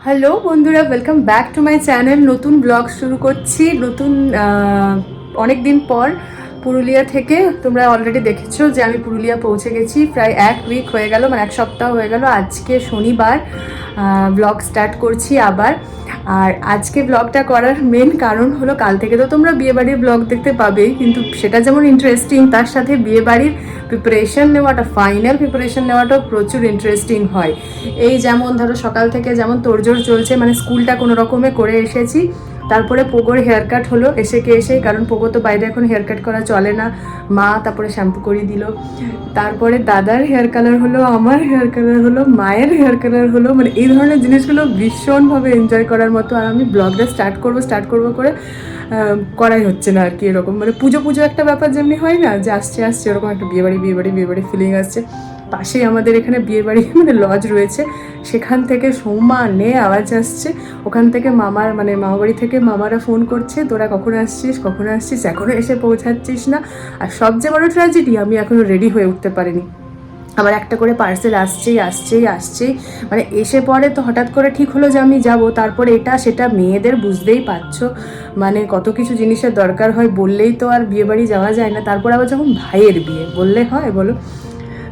Hello বন্ধুরা welcome back to my channel নতুন blog শুরু করছি। নতুন অনেক দিন পর পুরুলিয়া থেকে তোমরা অলরেডি দেখেছ যে আমি পুরুলিয়া পৌঁছে গেছি। প্রায় এক উইক হয়ে গেল মানে এক সপ্তাহ হয়ে গেল। আজকে শনিবার ব্লগ স্টার্ট করছি আবার। আর আজকে ব্লগটা করার মেন কারণ হলো কাল থেকে তো তোমরা বিয়েবাড়ির ব্লগ দেখতে পাবেই, কিন্তু সেটা যেমন ইন্টারেস্টিং তার সাথে বিয়েবাড়ির প্রিপারেশন নেওয়াটা ফাইনাল প্রিপারেশন নেওয়াটাও প্রচুর ইন্টারেস্টিং হয়। এই যেমন ধরো সকাল থেকে যেমন তোড়জোড় চলছে মানে স্কুলটা কোনো রকমে করে এসেছি। তারপরে পোগোর হেয়ার কাট হলো, এসে কে এসেই কারণ পোগো তো বাইরে এখন হেয়ার কাট করা চলে না। মা তারপরে শ্যাম্পু করে দিল। তারপরে দাদার হেয়ার কালার হলো, আমার হেয়ার কালার হলো, মায়ের হেয়ার কালার হলো। মানে এই ধরনের জিনিসগুলো ভীষণভাবে এনজয় করার মতো। আর আমি ব্লগটা স্টার্ট করব স্টার্ট করব করে করাই হচ্ছে না আর কি এরকম। মানে পুজো পুজো একটা ব্যাপার যেমনি হয় না, যে আসছে আসছে, এরকম একটা বিয়েবাড়ি বিয়েবাড়ি বিয়েবাড়ি ফিলিং আসছে। পাশেই আমাদের এখানে বিয়েবাড়ি মানে লজ রয়েছে। সেখান থেকে সৌমানে আওয়াজ আসছে। ওখান থেকে মামার মানে মামাবাড়ি থেকে মামারা ফোন করছে, তোরা কখন আসছিস? কখন আসছিস? এখনও এসে পৌঁছাচ্ছিস না? আর সবচেয়ে বড় ট্র্যাজেডি আমি এখনও রেডি হয়ে উঠতে পারিনি। আমার একটা করে পার্সেল আসছেই আসছেই আসছেই। মানে এসে পরে তো হঠাৎ করে ঠিক হলো যে আমি যাব। তারপরে এটা, সেটা মেয়েদের বুঝতেই পারছ। মানে কত কিছু জিনিসের দরকার হয় বললেই তো আর বিয়েবাড়ি যাওয়া যায় না। তারপর আবার যখন ভাইয়ের বিয়ে, বললে হয়, বলো।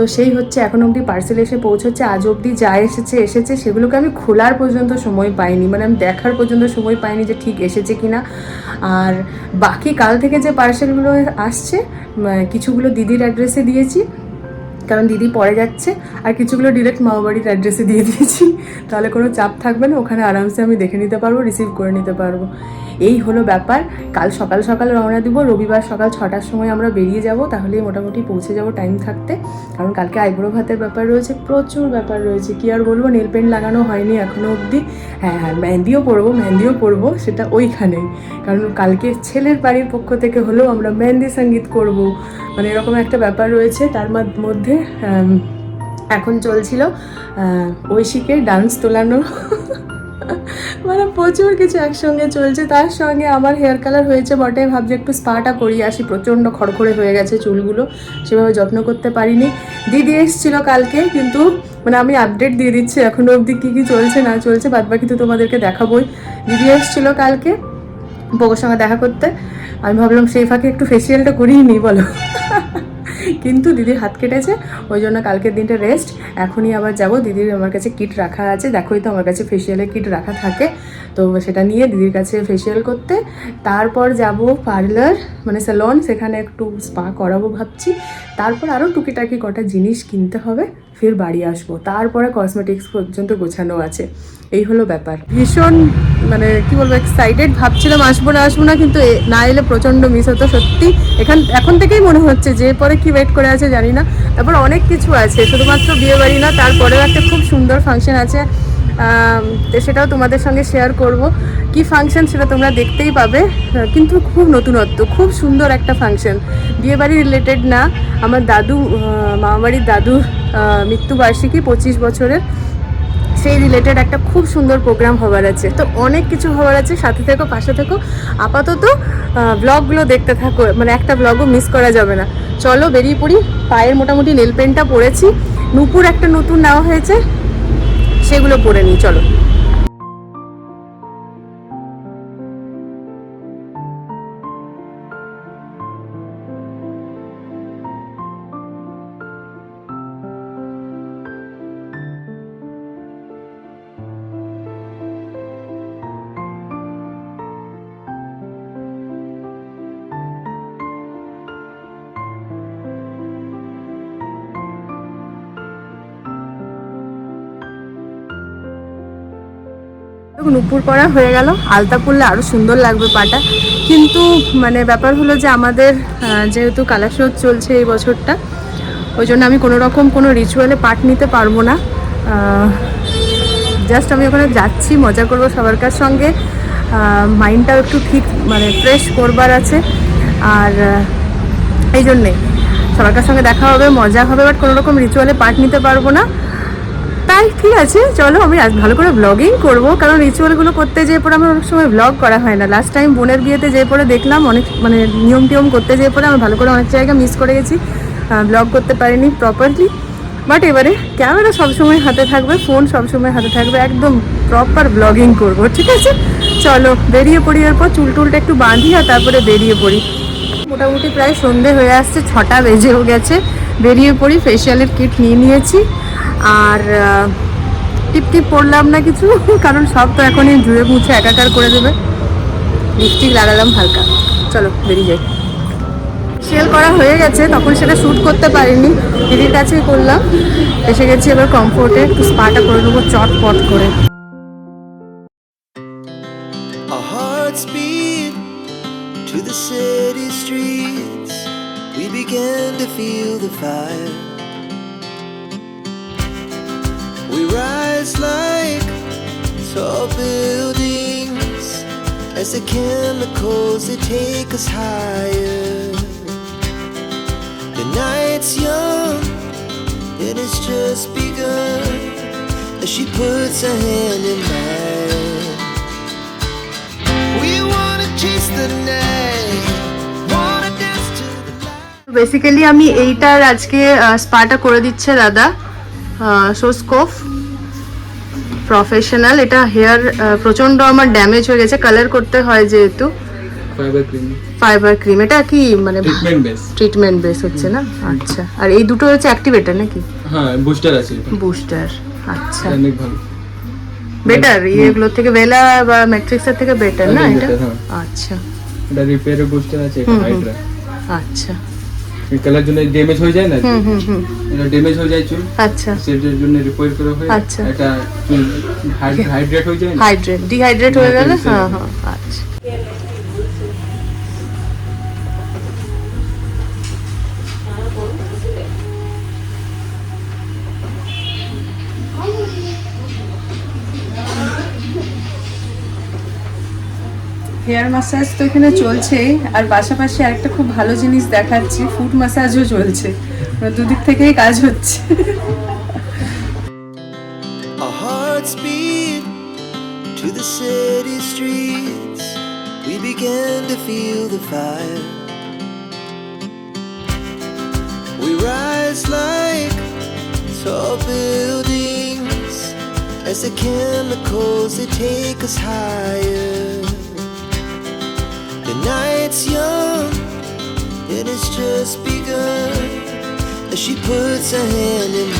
তো সেই হচ্ছে এখন অবধি পার্সেল এসে পৌঁছচ্ছে, আজ অবধি যা এসেছে এসেছে, সেগুলোকে আমি খোলার পর্যন্ত সময় পাইনি। মানে আমি দেখার পর্যন্ত সময় পাইনি যে ঠিক এসেছে কি না আর বাকি কাল থেকে যে পার্সেলগুলো আসছে কিছুগুলো দিদির অ্যাড্রেসে দিয়েছি, কারণ দিদি পরে যাচ্ছে, আর কিছুগুলো ডিরেক্ট মামাবাড়ির অ্যাড্রেসে দিয়ে দিয়েছি। তাহলে কোনো চাপ থাকবে না, ওখানে আরামসে আমি দেখে নিতে পারব রিসিভ করে নিতে পারব। এই হলো ব্যাপার। কাল সকাল সকাল রওনা দিব। রবিবার সকাল ছটার সময় আমরা বেরিয়ে যাব। তাহলেই মোটামুটি পৌঁছে যাব টাইম থাকতে। কারণ কালকে আইব্রো ভাতের ব্যাপার রয়েছে, প্রচুর ব্যাপার রয়েছে। কি আর বলব নেল পেন্ট লাগানো হয়নি এখনও অবধি। হ্যাঁ হ্যাঁ মেহেন্দিও পরবো মেহেন্দিও পরবো, সেটা ওইখানেই। কারণ কালকে ছেলের বাড়ির পক্ষ থেকে হলেও আমরা মেহেন্দি সংগীত করব। মানে এরকম একটা ব্যাপার রয়েছে। তার মধ্যে এখন চলছিল ঐশীকে ডান্স তোলানো। মানে প্রচুর কিছু একসঙ্গে চলছে। তার সঙ্গে আমার হেয়ার কালার হয়েছে বটে। ভাবছি একটু স্পাটা করিয়ে আসি। প্রচণ্ড খড়খড়ে হয়ে গেছে চুলগুলো। সেভাবে যত্ন করতে পারিনি। দিদি এসেছিল কালকে, কিন্তু মানে আমি আপডেট দিয়ে দিচ্ছি। এখনও অবধি কী কী চলছে, না চলছে বাদ বাকি তো তোমাদেরকে দেখাবোই। দিদি এসেছিল কালকে বউর সঙ্গে দেখা করতে। আমি ভাবলাম সেই ফাঁকে একটু ফেসিয়ালটা করিয়ে নিই, বলো। কিন্তু দিদির হাত কেটেছে, ওই জন্য কালকের দিনটা রেস্ট এখনই আবার যাব। দিদির আমার কাছে কিট রাখা আছে। দেখোই তো আমার কাছে ফেসিয়ালের কিট রাখা থাকে। তো সেটা নিয়ে দিদির কাছে ফেসিয়াল করতে। তারপর যাব পার্লার মানে স্যালন সেখানে একটু স্পা করাবো ভাবছি। তারপর আরও টুকিটাকি কটা জিনিস কিনতে হবে। ফির বাড়ি আসব। তারপরে কসমেটিক্স পর্যন্ত গোছানো আছে। এই হলো ব্যাপার। ভীষণ মানে কি বলব এক্সাইটেড ভাবছিলাম আসব না আসব না, কিন্তু না এলে প্রচণ্ড মিস হতো সত্যি। এখান, এখন থেকেই মনে হচ্ছে যে পরে কি ওয়েট করে আছে জানি না। তারপর অনেক কিছু আছে, শুধুমাত্র বিয়ে বাড়ি না, তারপরেও একটা খুব সুন্দর ফাংশন আছে। তো সেটাও তোমাদের সঙ্গে শেয়ার করব। কি ফাংশন সেটা তোমরা দেখতেই পাবে। কিন্তু খুব নতুনত্ব, খুব সুন্দর একটা ফাংশন বিয়েবাড়ি রিলেটেড না, আমার দাদু মামাবাড়ির দাদু মৃত্যুবার্ষিকী পঁচিশ বছরের। সেই রিলেটেড একটা খুব সুন্দর প্রোগ্রাম হবার আছে। তো অনেক কিছু হবার আছে, সাথে থেকো, পাশে থেকো। আপাতত ব্লগগুলো দেখতে থাকো মানে একটা ব্লগও মিস করা যাবে না। চলো বেরিয়ে পড়ি, পায়ের মোটামুটি নেল পেন্টটা পরেছি। নুপুর একটা নতুন নেওয়া হয়েছে। সেগুলো পরে নিই চলো। নুপুর পরা হয়ে গেল। আলতা পরলে আরও সুন্দর লাগবে পাটা। কিন্তু মানে ব্যাপার হলো যে আমাদের যেহেতু কালাশোধ চলছে এই বছরটা, ওই জন্য আমি কোনো রকম কোনো রিচুয়ালে পার্ট নিতে পারব না। জাস্ট আমি ওখানে যাচ্ছি, মজা করব সবার সঙ্গে। মাইন্ডটাও একটু ঠিক মানে ফ্রেশ করবার আছে। আর এই জন্যে সবার সঙ্গে দেখা হবে, মজা হবে বাট কোনো রকম রিচুয়ালে পার্ট নিতে পারব না। তাই ঠিক আছে, চলো আমি আজ ভালো করে ব্লগিং করব। কারণ রিচুয়ালগুলো করতে যেয়ে পরে আমার অনেক সময় ব্লগ করা হয় না। লাস্ট টাইম বোনের বিয়েতে যেয়ে পরে দেখলাম অনেক মানে নিয়ম টিয়ম করতে যেয়ে পরে আমি ভালো করে অনেক জায়গা মিস করে গেছি। ব্লগ করতে পারিনি প্রপারলি বাট এবারে ক্যামেরা সবসময় হাতে থাকবে ফোন সবসময় হাতে থাকবে, একদম প্রপার ব্লগিং করব, ঠিক আছে? চলো, বেরিয়ে পড়ি এরপর, চুল টুলটা একটু বাঁধি আর তারপরে বেরিয়ে পড়ি। মোটামুটি প্রায় সন্ধে হয়ে আসছে, ছটা বেজেও গেছে। বেরিয়ে পড়ি ফেসিয়ালের কিট নিয়ে নিয়েছি। আর টিপ টিপ পড়লাম না কিছু, কারণ সব তো এখনই ধুয়ে মুছে একাকার করে দেবে। লিপস্টিক লাগালাম হালকা। চলো, বেরিয়ে যাই। সেল করা হয়ে গেছে, তখন সেটা শ্যুট করতে পারিনি। দিদির কাছেই করলাম। এসে গেছি এবার কমফোর্টে একটু স্পাটা করে নেব চটপট করে। To the city streets. We began to feel the fire. We rise like tall buildings as the chemicals they take us higher. The night's young and it's just begun as she puts her hand in mine. We wanna chase the night, wanna dance to the light. Basically আমি এইটার আজকে স্পাটা করে দিচ্ছে দাদা সোস্কোফ professional এটা hair প্রচণ্ড আমার damage হয়ে গেছে। কালার করতে হয় যেহেতু। ফাইবার ক্রিম ফাইবার ক্রিম এটা কি মানে ট্রিটমেন্ট বেস ট্রিটমেন্ট বেস হচ্ছে না? আচ্ছা। আর এই দুটো হচ্ছে অ্যাক্টিভেটর নাকি? হ্যাঁ বুস্টার আছে বুস্টার আচ্ছা। অনেক ভালো। বেটার এগুলোর থেকে ভেলা বা ম্যাট্রিক্সের থেকে বেটার না এটা? হ্যাঁ। আচ্ছা। এটা রিপেয়ারের বুস্টার আছে এটা হাইড্রা আচ্ছা। কালার জন্য ড্যামেজ হয়ে যায় না? হুম হুম হুম। এটা ড্যামেজ হয়ে যায় চুল। আচ্ছা। সেটার জন্য রিপেয়ার করা হয়। আচ্ছা। এটা চুল হাইড্রেট হয়ে যায় না? হাইড্রেট ডিহাইড্রেট হয়ে গেলে? হ্যাঁ হ্যাঁ আচ্ছা। হেয়ার ম্যাসাজ তো এখানে চলছে আর পাশাপাশি আর একটা খুব ভালো জিনিস দেখাচ্ছি, ফুড ম্যাসাজও চলছে। মানে দুদিক থেকেই কাজ হচ্ছে। We rise like tall buildings as the chemicals that take us higher. Night's young and it's just begun. As she puts her hand in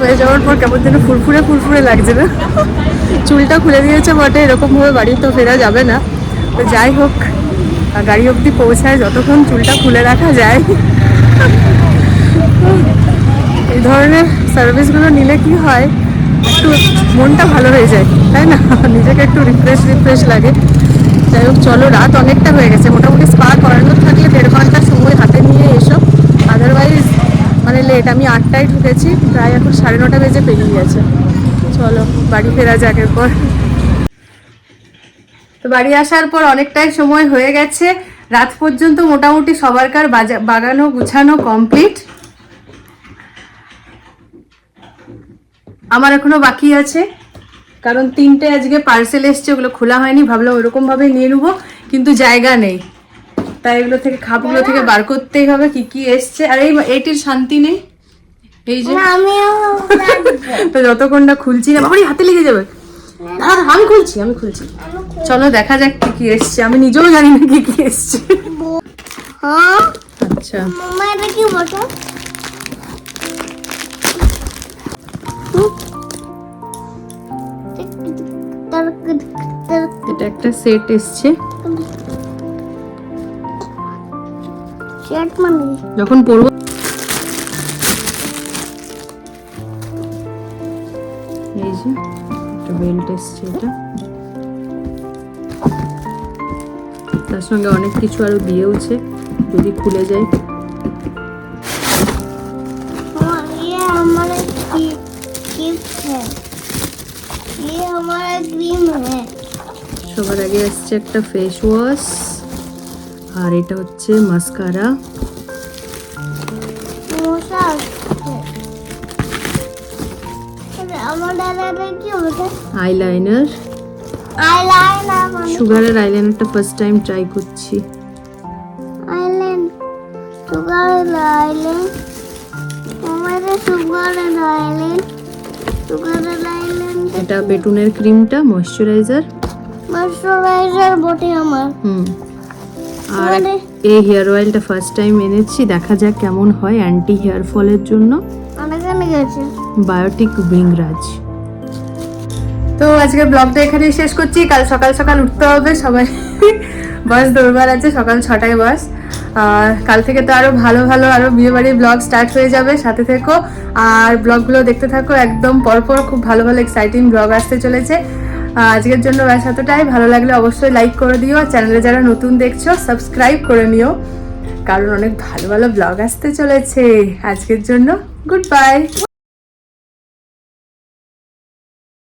হয়ে যাওয়ার পর কেমন যেন ফুরফুরে ফুরফুরে লাগছে না। চুলটা খুলে দিয়েছে বটে এরকম ভাবে বাড়ি তো ফেরা যাবে না। তো যাই হোক গাড়ি অবধি পৌঁছায়, যতক্ষণ চুলটা খুলে রাখা যায়। এই ধরনের সার্ভিসগুলো নিলে কি হয়, একটু মনটা ভালো হয়ে যায়, তাই না? নিজেকে একটু রিফ্রেশ রিফ্রেশ লাগে। যাই হোক, চলো, রাত অনেকটা হয়ে গেছে, মোটামুটি স্পা থাকলে দেড় ঘণ্টা সময় হাতে নিয়ে এসো। আদারওয়াইজ মানে লেট আমি আটটায় ঢুকেছি, প্রায় এখন সাড়ে নটা বেজে পেরিয়ে গেছে। চলো, বাড়ি ফেরা যাক এরপর। তো বাড়ি আসার পর অনেকটাই সময় হয়ে গেছে। রাত পর্যন্ত মোটামুটি সবারকার বাগানো গুছানো কমপ্লিট আমার এখনও বাকি আছে। কারণ তিনটে আজকে পার্সেল এসছে, ওগুলো খোলা হয়নি। ভাবলাম ওরকম ভাবে নিয়ে নেব, কিন্তু জায়গা নেই। তাই এগুলো থেকে খাপগুলো থেকে বার করতেই হবে কি কি এসছে? আর এই এটির শান্তি নেই? এই যে। তো যতক্ষণ না খুলছি না বাবারই হাতে লেগে যাবে। আমি খুলছি আমি খুলছি। চলো দেখা যাক কি কি এসছে। আমি নিজেও জানি না কি কি এসছে। আচ্ছা। এটা একটা সেট এসছে। প্যান্ট মানে যখন পরবো এই যে একটা বেল্ট এসছে এটা। তার সঙ্গে অনেক কিছু আরও দিয়েওছে যদি খুলে যায়। সবার আগে আসছে একটা ফেস ওয়াশ আর এটা হচ্ছে মাস্কারা আইলাইনার সুগারের আইলাইনারটা ফার্স্ট টাইম ট্রাই করছি। সুগারের আইল্যান্ড আমাদের সুগারের আইল্যান্ড সুগারের আইল্যান্ড এটা বেটুনের ক্রিমটা ময়শ্চারাইজার ময়শ্চারাইজার বটে আমার হুম। আর মানে? এই হেয়ার অয়েলটা ফার্স্ট টাইম এনেছি দেখা যাক কেমন হয় অ্যান্টি হেয়ার ফলের জন্য। অনেকখানে গেছে। বায়োটিক ব্রিংরাজ তো আজকে ব্লগটা এখানেই শেষ করছি। কাল সকাল সকাল উঠতে হবে। সবাই বাস, দৌড়বার আছে। সকাল ছটায় বাস। কাল থেকে তো আরও ভালো ভালো, আরও বিয়ে বাড়ির ব্লগ স্টার্ট হয়ে যাবে। সাথে থেকো। আর ব্লগগুলো দেখতে থাকো। একদম পরপর খুব ভালো ভালো এক্সাইটিং ব্লগ আসতে চলেছে। আজকের জন্য ব্যাস এতটাই। ভালো লাগলে অবশ্যই লাইক করে দিও। আর চ্যানেলে যারা নতুন দেখছ সাবস্ক্রাইব করে নিও। কারণ অনেক ভালো ভালো ব্লগ আসতে চলেছে। আজকের জন্য গুড বাই